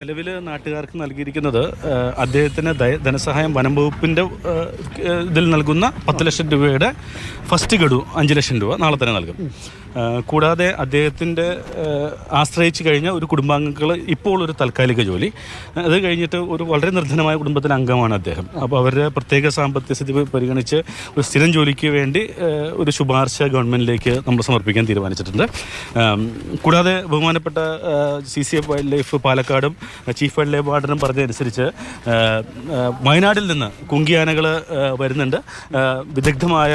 നിലവിൽ നാട്ടുകാർക്ക് നൽകിയിരിക്കുന്നത് അദ്ദേഹത്തിന് ധനസഹായം വനം വകുപ്പിന്റെ ഇതിൽ നൽകുന്ന പത്ത് ലക്ഷം രൂപയുടെ ഫസ്റ്റ് ഗഡു അഞ്ച് ലക്ഷം രൂപ നാളെ തന്നെ നൽകും. കൂടാതെ അദ്ദേഹത്തിന്റെ ആശ്രയിച്ചു കഴിഞ്ഞ ഒരു കുടുംബാംഗങ്ങൾ ഇപ്പോൾ ഒരു താൽക്കാലിക ജോലി. അത് കഴിഞ്ഞിട്ട് ഒരു വളരെ നിർധനമായ കുടുംബത്തിലെ അംഗമാണ് അദ്ദേഹം. അപ്പോൾ അവരുടെ പ്രത്യേക സാമ്പത്തിക സ്ഥിതി പരിഗണിച്ച് ഒരു സ്ഥിരം ജോലിക്ക് വേണ്ടി ഒരു ശുപാർശ ഗവൺമെന്റിലേക്ക് നമ്മൾ സമർപ്പിക്കാൻ തീരുമാനിച്ചിട്ടുണ്ട്. കൂടാതെ ബഹുമാനപ്പെട്ട C C F wildlife പാലക്കാടും ചീഫ് വൈൽഡ് ലൈഫ് വാർഡനും പറഞ്ഞതനുസരിച്ച് വയനാട്ടിൽ നിന്ന് കുങ്കിയാനകൾ വരുന്നുണ്ട്. വിദഗ്ധമായ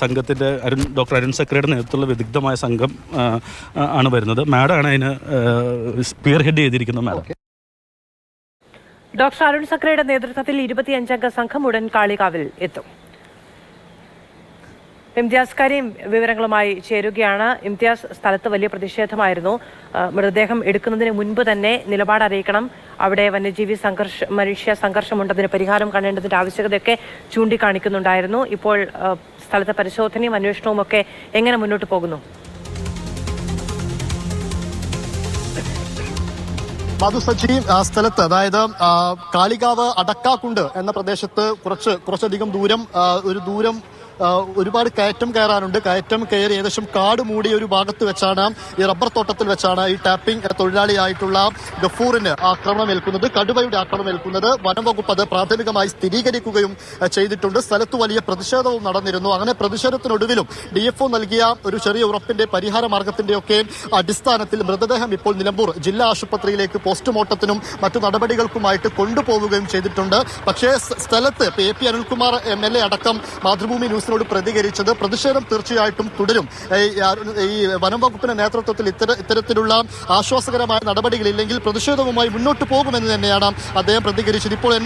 സംഘത്തിന്റെ അരുൺ ഡോക്ടർ അരുൺ സക്രയുടെ നേതൃത്വത്തിലുള്ള വിദഗ്ധമായ സംഘം ആണ് വരുന്നത്. മാഡമാണ് അതിന് സ്പിയർ ഹെഡ് ചെയ്തിരിക്കുന്നത് മാഡം. ഡോക്ടർ അരുൺ സക്രയുടെ നേതൃത്വത്തിൽ ഇരുപത്തിയഞ്ചംഗ സംഘം ഉടൻ കാളികാവിൽ എത്തും. ഇംതിയാസ് കരീം വിവരങ്ങളുമായി ചേരുകയാണ്. ഇംതിയാസ് സ്ഥലത്ത് വലിയ പ്രതിഷേധമായിരുന്നു. മൃതദേഹം എടുക്കുന്നതിന് മുൻപ് തന്നെ നിലപാട് അറിയിക്കണം. അവിടെ വന്യജീവി സംഘർഷ മനുഷ്യ സംഘർഷമുണ്ടതിന് പരിഹാരം കാണേണ്ടതിന്റെ ആവശ്യകതയൊക്കെ ചൂണ്ടിക്കാണിക്കുന്നുണ്ടായിരുന്നു. ഇപ്പോൾ സ്ഥലത്തെ പരിശോധനയും അന്വേഷണവും ഒക്കെ എങ്ങനെ മുന്നോട്ട് പോകുന്നു? മധുസജി സ്ഥലത്ത് അതായത് കാളികാവ് അടക്കാക്കുണ്ട് എന്ന പ്രദേശത്ത് കുറച്ച് കുറച്ചധികം ദൂരം ഒരു ദൂരം ഒരുപാട് കയറ്റം കയറാനുണ്ട്. കയറ്റം കയറി ഏകദേശം കാട് മൂടിയ ഒരു ഭാഗത്ത് വെച്ചാണ് ഈ റബ്ബർ തോട്ടത്തിൽ വെച്ചാണ് ഈ ടാപ്പിംഗ് തൊഴിലാളിയായിട്ടുള്ള ഗഫൂറിന് ആക്രമണം ഏൽക്കുന്നത് കടുവയുടെ ആക്രമണം ഏൽക്കുന്നത് വനം വകുപ്പ് അത് പ്രാഥമികമായി സ്ഥിരീകരിക്കുകയും ചെയ്തിട്ടുണ്ട്. സ്ഥലത്ത് വലിയ പ്രതിഷേധവും നടന്നിരുന്നു. അങ്ങനെ പ്രതിഷേധത്തിനൊടുവിലും ഡി എഫ് നൽകിയ ഒരു ചെറിയ ഉറപ്പിന്റെ പരിഹാര മാർഗത്തിന്റെയൊക്കെ അടിസ്ഥാനത്തിൽ മൃതദേഹം ഇപ്പോൾ നിലമ്പൂർ ജില്ലാ ആശുപത്രിയിലേക്ക് പോസ്റ്റ്മോർട്ടത്തിനും മറ്റു നടപടികൾക്കുമായിട്ട് കൊണ്ടുപോവുകയും ചെയ്തിട്ടുണ്ട്. പക്ഷേ സ്ഥലത്ത് A. P. Anilkumar M. L. A. അടക്കം മാതൃഭൂമി ന്യൂസിനോട് പ്രതികരിച്ചത്. പ്രതിഷേധം തീർച്ചയായിട്ടും തുടരും. ഈ വനം വകുപ്പിന്റെ നേതൃത്വത്തിൽ ഇത്തര ഇത്തരത്തിലുള്ള ആശ്വാസകരമായ നടപടികളില്ലെങ്കിൽ പ്രതിഷേധവുമായി മുന്നോട്ട് പോകുമെന്ന് തന്നെയാണ് അദ്ദേഹം പ്രതികരിച്ചത്. ഇപ്പോൾ